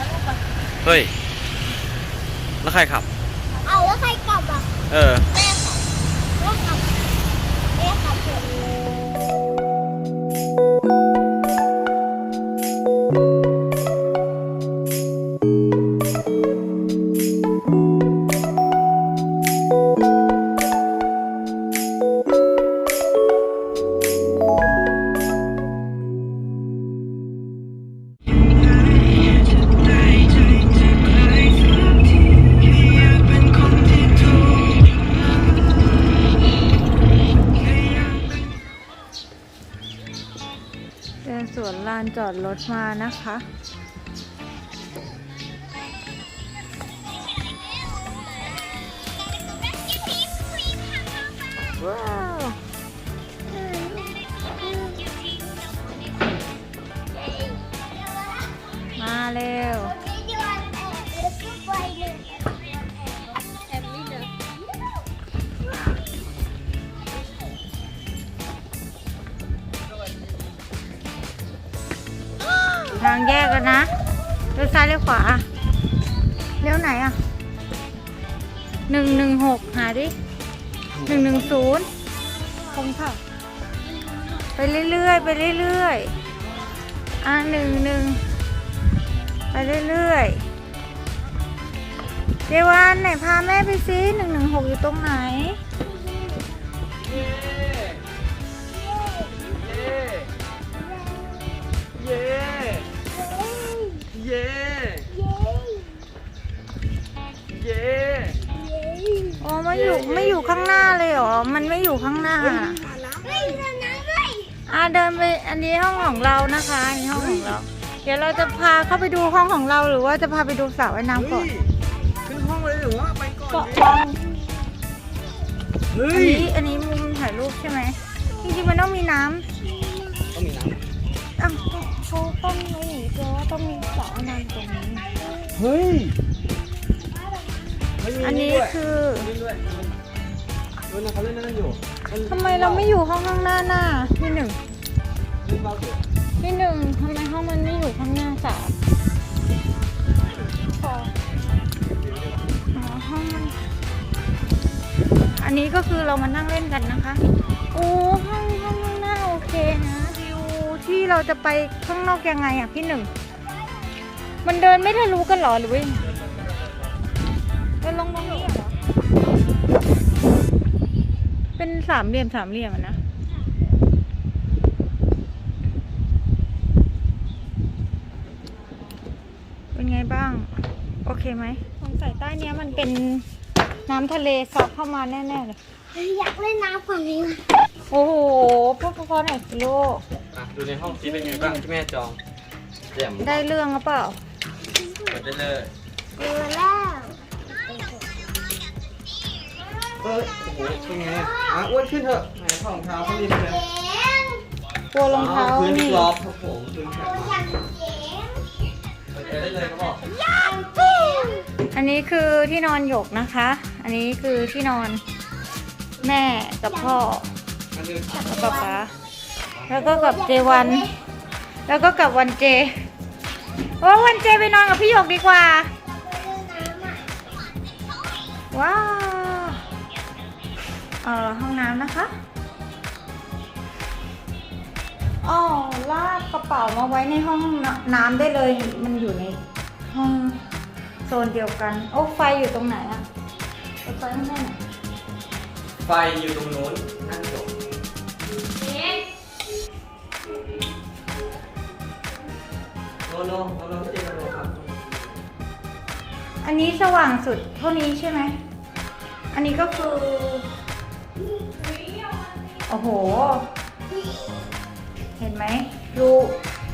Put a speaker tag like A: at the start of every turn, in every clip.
A: นะลูกปะ
B: เฮ้ย แล้วใครขับ
C: เอาแล้วใครกลับอะ
B: เออ
C: แม่ขับแม่ขับแม่ขับเถอะ
A: จอดรถมานะคะ ทางแยกกันนะเลี้ยวซ้ายเลี้ยวขวาเลี้ยวไหนอะหนึ่งหนึ่งหกหาดิหนึ่งหนึ่งศูนย์คงค่ะ ไปเรื่อยๆไปเรื่อยๆอะหนึ่งหนึ่งไปเรื่อยๆเจวันไหนพาแม่ไปซิหนึ่งหนึ่งหกอยู่ตรงไหน มันไม่อยู่ข้างหน้า
C: เฮ้ยเดินน้ำเลย
A: อะเดินไปอันนี้ห้องของเรานะคะอันนี้ห้องของเรา เดี๋ยวเราจะพาเข้าไปดูห้องของเราหรือว่าจะพาไปดูสระว่ายน้ำก่อน
B: เฮ้ยขึ้นห้องเลยหรือว่าไปก่อน
A: เกาะ
B: ดิ
A: กอง
B: เฮ้
A: อัน
B: ย
A: นี้อันนี้มุมถ่ายรูปใช่ไหมจริงๆมันต้องมีน้
B: ต้องมีน้ำ
A: อะเขาต้องมีเพราะว่าต้องมีสระว่ายน้ำตรงนี้ำ
B: เฮ้ยเฮ้ยมี
A: อันนี้
B: ด้วย
A: คือ
B: เล่น ด้วยเล่นนะเขาเล่นนั่นอยู่น
A: ทำไมเราไม่อยู่ห้องข้างหน้าหน้าพี่หนึ่ง
B: เล่นเบาเถอะ
A: พี่หนึ่งทำไมห้องมันไม่อยู่ข้างหน้าสระอ๋อห้องมันอันนี้ก็คือเรามานั่งเล่นกันนะคะโอ้ห้องห้องข้างหน้าโอเคนะวิวที่เราจะไปข้างนอกยังไงอะพี่หนึ่งมันเดินไม่ทะลุกันเหรอหรือว่ายังไงเดินลงตรงนี้ สามเหลี่ยมสามเหลี่ยมอะนะเป็นไงบ้าง โอเคไหมสงสัยใต้เนี้ยมันเป็นน้ำทะเลซอกเข้ามาแน่ๆเลย
C: เฮ้ยอยากเล่นน้ำฝั่งนี้นะ
A: โอ้โหพูดเพราะๆหน่อยสิลูก
B: อะดูในห้องซิเป็นไงบ้างที่แม่จองแจ่ม
A: ได้เรื่องหรือเปล่า
B: เปิดได้เลย
C: เจอแล้
B: เอ้ยโอ้โหเป็นไงอะอะอ้วนขึ้นเถอะไหนถอดรองเท้าเขาดีเลย
C: เจ๋ง
A: กลัวรองเท้า
B: พื้น
A: นี่
B: กรอบครับผมพื้นแข็ง
C: อย่างเจ๋ง
B: เปิดได้เลยเขาบอก
C: อย่างเจ๋ง
A: อันนี้คือที่นอนหยกนะคะ อันนี้คือที่นอนแม่กับพ่อ
B: อันนี้
A: กับป๊าป๊าแล้วก็กับเจวัน แล้วก็กับวันเจว่าวันเจไปนอนกับพี่หยกดีกว่า
C: เล่นน้ำอะ
A: ว้าวเอ่อ ห้องน้ำนะคะอ๋อลากกระเป๋ามาไว้ในห้องน้ำได้เลย มันอยู่ในห้องโซนเดียวกัน โอ้ไฟอยู่ตรงไหนอะเปิดไฟข้างหน้าหน่อย
B: ไฟอยู่ตรงนู้นนั่งจบโนโนโนโนไม่ใช่โนโนครับ
A: อันนี้สว่างสุดเท่านี้ใช่ไหม อันนี้ก็คือ โอ้โห เห็นไหมรู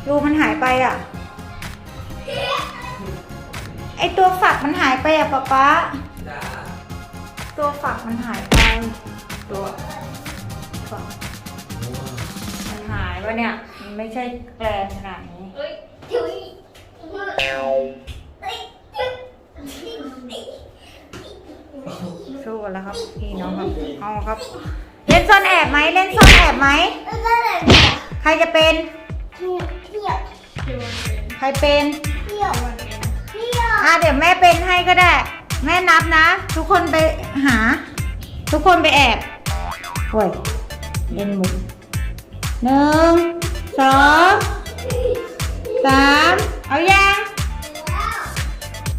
A: รูมันหายไปอะ ไอตัวฝักมันหายไปอะป๊าป๊า
B: จ้า
A: ตัวฝักมันหายไป ตัวฝักมันหายวะเนี่ย มันไม่ใช่แกลนขนาดนี้
C: เฮ้ยถุยเฮ้ย
A: สู้กันแล้วครับ พี่น้องครับ เอาครับ เล่นซ่อนแอบไหมเล่นซ่อนแอบไหม
C: แล้วก็เลยเนี่ย
A: ใครจะเป็น
C: เที่ยว
A: ใครเป็น
C: เที่ยว
A: ใพี่
C: อะ
A: อะเดี๋ยวแม่เป็นให้ก็ได้ แม่นับนะ ทุกคนไปหา ทุกคนไปแอบโอ้ยเล่นมุกหนึ่งสองสามเอายัง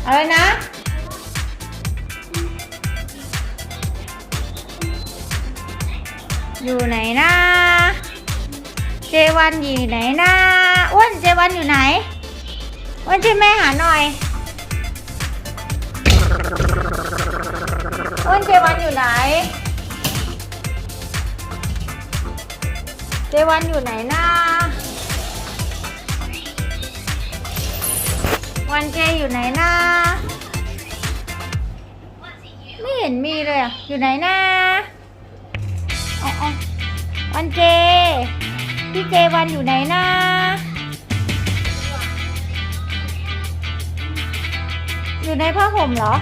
A: เอาเลยนะ อยู่ไหนนะเจวันอยู่ไหนนะอ้วนเจวันอยู่ไหนอ้วนช่วยแม่หาหน่อยอ้วนเจวันอยู่ไหน เจวันอยู่ไหนนะวันเจอยู่ไหนนะไม่เห็นมีเลยอะอยู่ไหนนะเอาเอา วันเจ พี่เจวันอยู่ไหนนะอยู่ในผ้าห่มเหรอ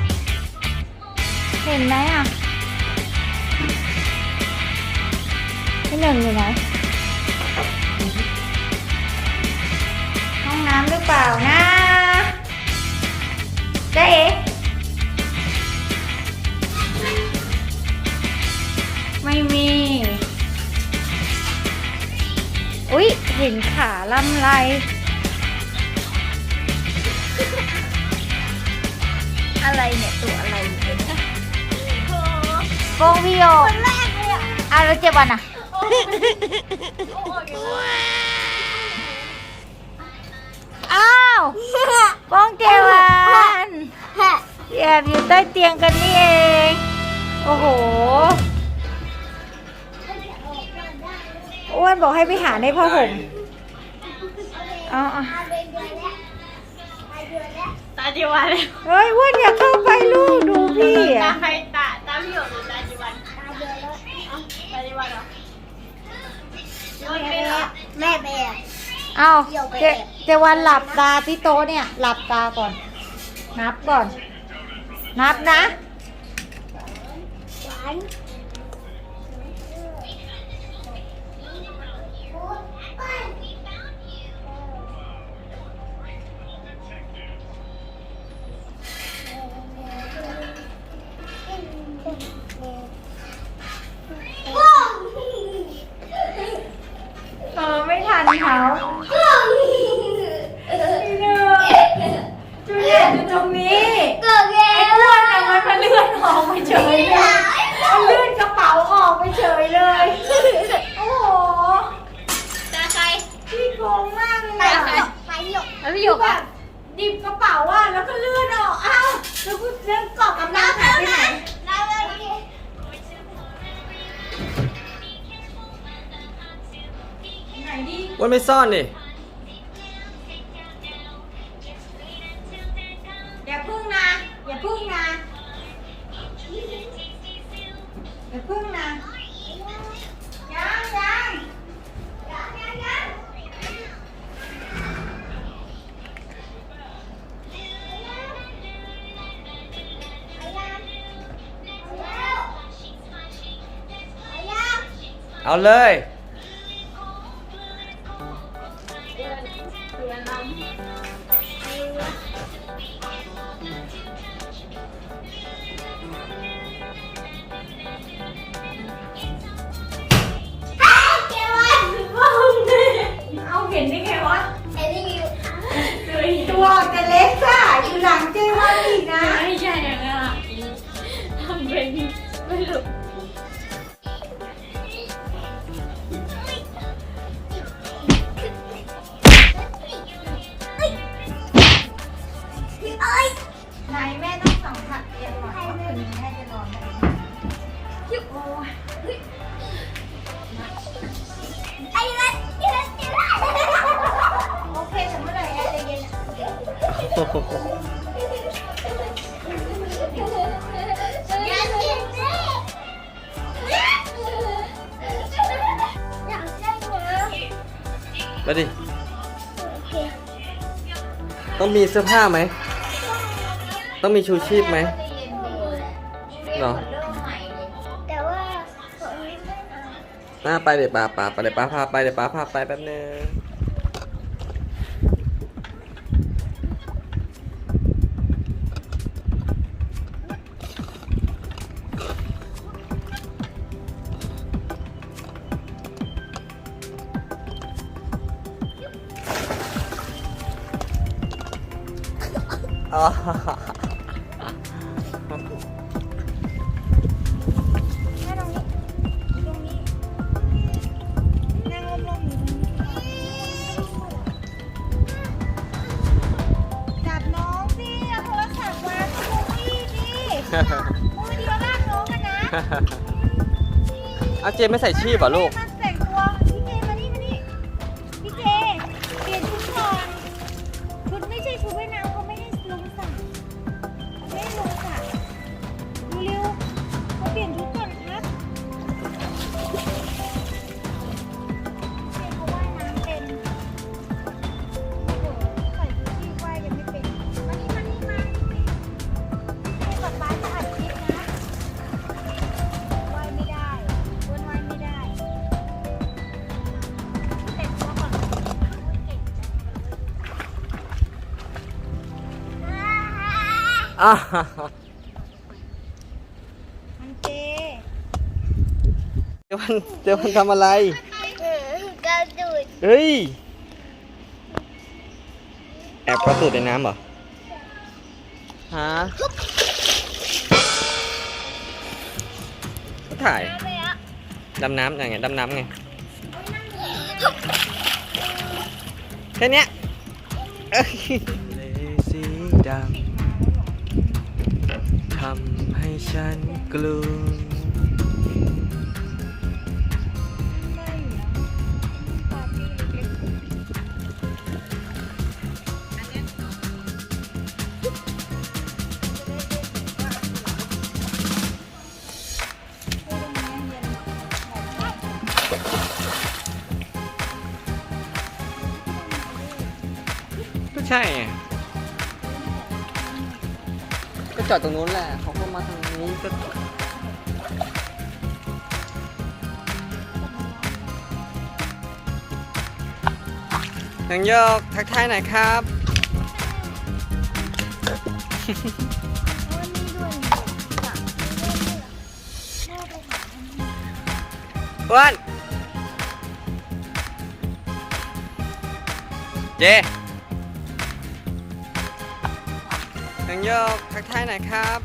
A: เห็นไหมอะพี่หนึ่งอยู่ไหน ห้องน้ำหรือเปล่านะเจ๊เอ๋ไม่มี อุ๊ย เห็นขาลำไรอะไรเนี่ย ตัวอะไรเนี่ยโกงพี่โย
C: คนแรกเลยอะ
A: อะแล้วเจ็บวันอะ อ้าวป้องเจวันแอบอยู่ใต้เตียงกันนี่เอง โอ้โห อ้วนบอกให้ไปหาในผ้าห่มเอาเอา
C: เอาไปเดือนแล้วไปเดือนแล้ว
D: ตาจิวัน
A: เฮ้ยอ้วนอย่าเข้าไปลูกดูพี่
D: ตา
A: อะ
D: ใครตาตาพี่หยกหรือตาจิวัน
C: ตาเดือนแล้ว
D: ตาจิวันเหรอ
C: แม่ไปแอบแม่ไปแอบ
A: เอาเจเจวันหลับตาที่โต๊ะเนี่ย หลับตาก่อน นับก่อน นับนะ
C: หวาน
A: ทั ไหนดิ
B: อ้วนไม่ซ่อนดิ
A: อย่าพึ่งนะ อย่าพึ่งนะ อย่าพึ่งนะยังยังยังยังยัง
B: เอาเลย
C: มา
A: ดิ ต้อ
B: งมีเสื้อผ้าไหม ต้องมีชูชีพไหมเหรอ
C: แต่ว่าผมไม่เอา
B: หน้าไปเดี๋ยวป้าป้าไปเดี๋ยวป้าพาไปเดี๋ยวป้าพาไปแป๊บนึง
A: แค่ตรงนี้ ตรงนี้ นั่งลมๆอยู่ตรงนี้จับน้องสิเอาโทรศัพท์วางที่มือพี่ดิมือเดียวลากน้องกันนะ
B: เอาเจมไม่ใส่ชีพเหรอลูก
A: แต่ อ่ามันเจเจวันเจ
B: วันทำอะไร
C: กระดูด
B: เฮ้ย แอบกระตูดในน้ำเหรอ ฮะก็ถ่าย
C: ไปอะ
B: ดำน้ำยังไง ดำน้ำไง แค่เนี้ยเอ้ย เลสีดำ ฉันกลัว
A: ได้อยู่นะปาร์ตี้เล็ก
B: ก็ใช่ไง ก็จอดตรงนู้นแหละเขาก็มาทางนี้ก็นังโยกทักทายหน่อยครับอ้วนเจ งโยกทักทายหน่อยครับ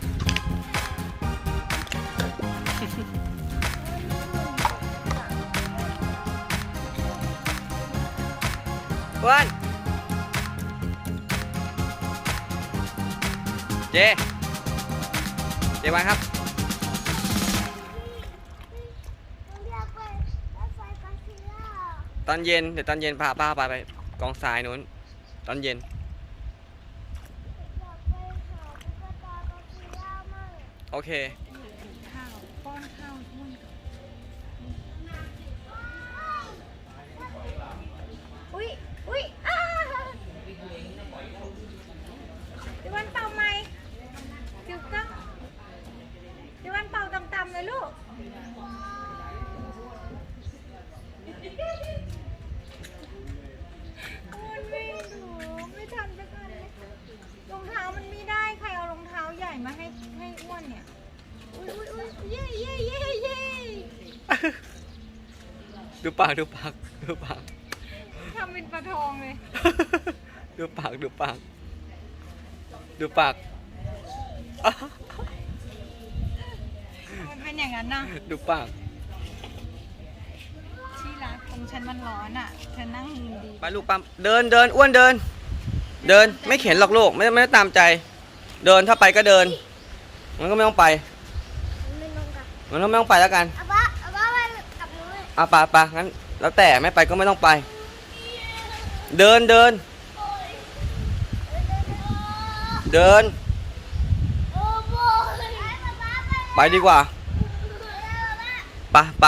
B: อ้วนเจ เจวันครับ
C: เหลือง
B: ตอนเย็น เดี๋ยวตอนเย็นพาป้าไปไปกองทรายนู้น ตอนเย็น
C: อยากไปหาตุ๊กตาฟ้าสีเหลืองมั่ง
B: โอเค
A: ปากดูปากดูปากทำเป็นปลาทองเลย
B: ดูปากดูปากดูปาก
A: มันเป็นอย่างนั้นนะ
B: ดูปาก
A: ที่รักตรงฉันมันร้อนอะฉันนั่งดี
B: ไปลูกปั๊มเดินเดินอ้วนเดิน เดินไม่เข็นหรอกลูกไม่ไม่ได้ตามใจ เดินถ้าไปก็เดิน มันก็ไม่ต้องไป
C: ไม่ลงกับ
B: มันก็ไม่ต้องไปแล้วกัน อาไปไปงั้น แล้วแต่ไม่ไปก็ไม่ต้องไป เดินเดิน เดิน
C: โอ้โหอาบ้าไป
B: ไปดีกว่าไปไป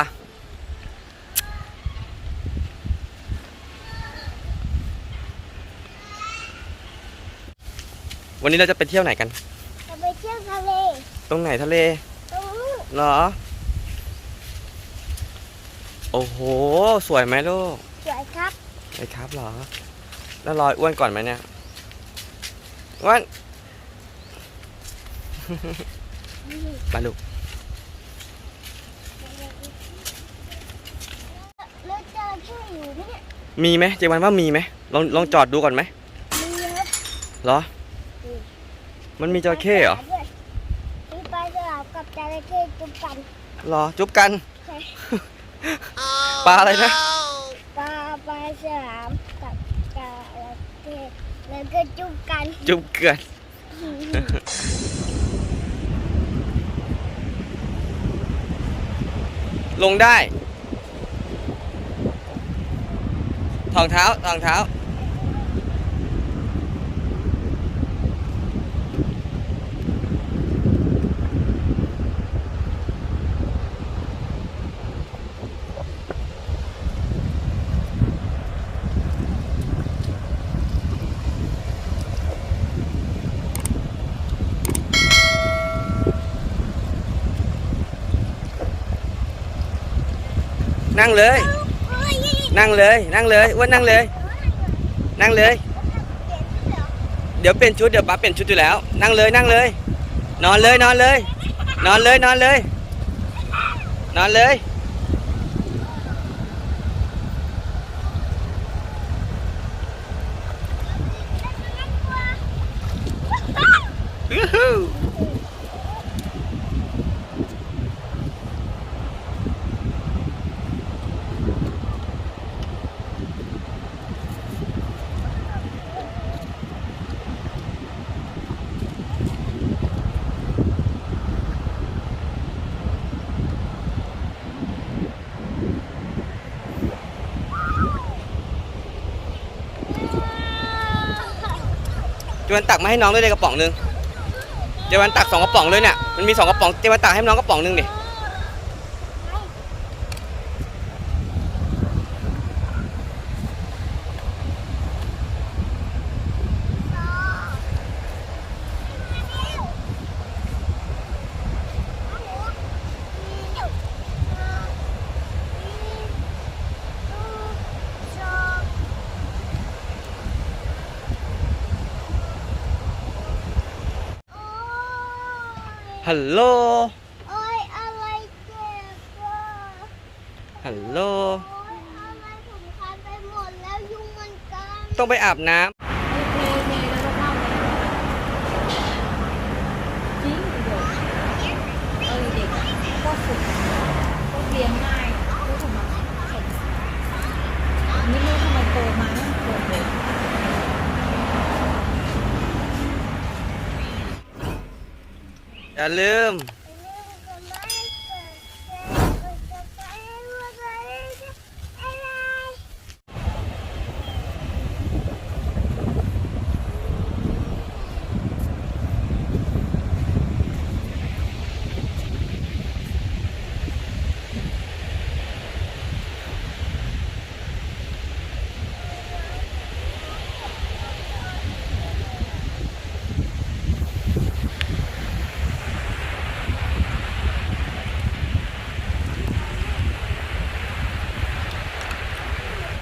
B: วันนี้เราจะไปเที่ยวไหนกัน
C: จะไปเที่ยวทะเล
B: ตรงไหนทะเล
C: ตรงนู้น
B: เหรอ โอ้โห สวยไหมลูก
C: สวยครับ
B: ไอ้ครับเหรอ แล้วรอยอ้วนก่อนไหมเนี่ยอ้วนไปลูก
C: แล้วเจอชื่ออยู่เนี่ย
B: มีไหมเจวันว่ามีไหมลองลองจอดดูก่อนไหม
C: มีครับ
B: เหรอ
C: อืม
B: มันมีจระเข้เหรอ
C: มีปลาฉลามกับจระเข้จุ๊บกัน
B: เหรอจุ๊บกัน
C: ใช่
B: ปลาอะไรนะ
C: ปลาปลาฉลามกับจระเข้แล้วก็จุ๊บกัน
B: จุ๊บเกินลงได้ ทองเท้า ทองเท้า นั่งเลย นั่งเลย นั่งเลยอ้วนนั่งเลย นั่งเลย เดี๋ยวเปลี่ยนชุดเดี๋ยวป้าเปลี่ยนชุดอยู่แล้ว นั่งเลยนั่งเลย นอนเลยนอนเลย นอนเลยนอนเลย นอนเลยอื้อหือ เจวันตักมาให้น้องด้วยเลยกระป๋องหนึงเจวันตักสองกระป๋องเลยเนี่ยมันมีสองกระป๋องเจวันตักให้น้องกระป๋องหนึงดิ ฮัลโหล
C: โอ้ยอะไรเจ็บอะ
B: ฮัลโหล
C: โอ้ยอะไรผมคันไปหมดแล้วยุงมันกัน
B: ต้องไปอาบน้ำ
D: โอเคโอเคแล้วก็เข้าจริงเดี๋ยวเออเด็กอะก็ฝึกก็เรียนง่ายก็ถูกมานี่ไม่รู้ทำไมโตมาเนี่ยเกิดเลย
B: อย่าลืม